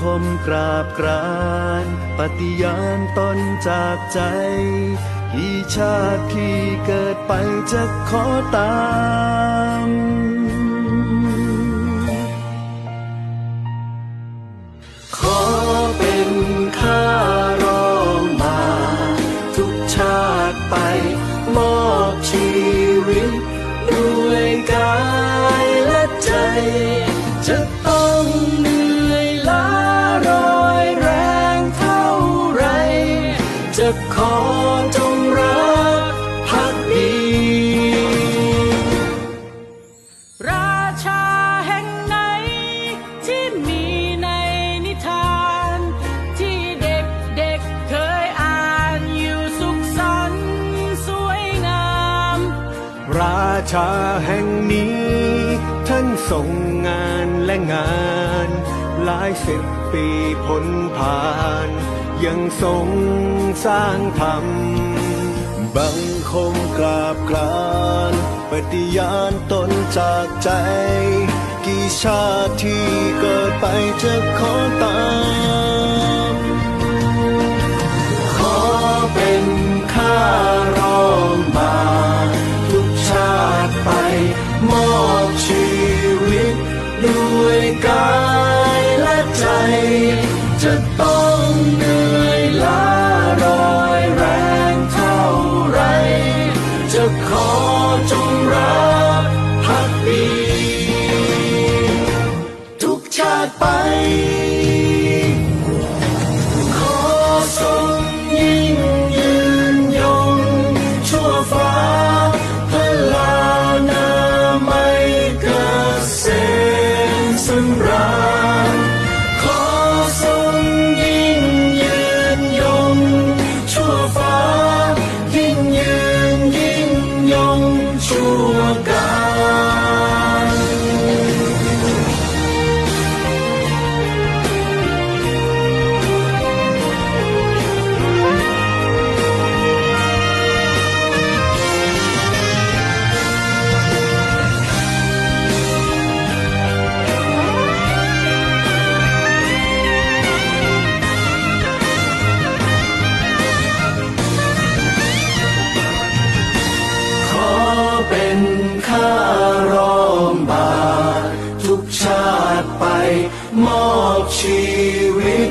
คมกราบกรานปฏิญาณตนจากใจที่ชาติที่เกิดไปจะขอตามขอเป็นข้ารองมา ทุกชาติไป มอบชีวิต ด้วยกายและใจจะ ชาแห่งนี้ ท่านทรงงานและงาน หลายสิบปีพ้นผ่าน ยังทรงสร้างธรรมบังคมกราบกรานปฏิญาณตนจากใจ กี่ชาติที่เกิดไปจะขอตาม จะต้องเหนื่อยล้ารอยแรงเท่าไร จะขอจงรัก ข้ารองบาททุกชาติไป มอบชีวิต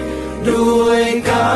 ด้วยกัน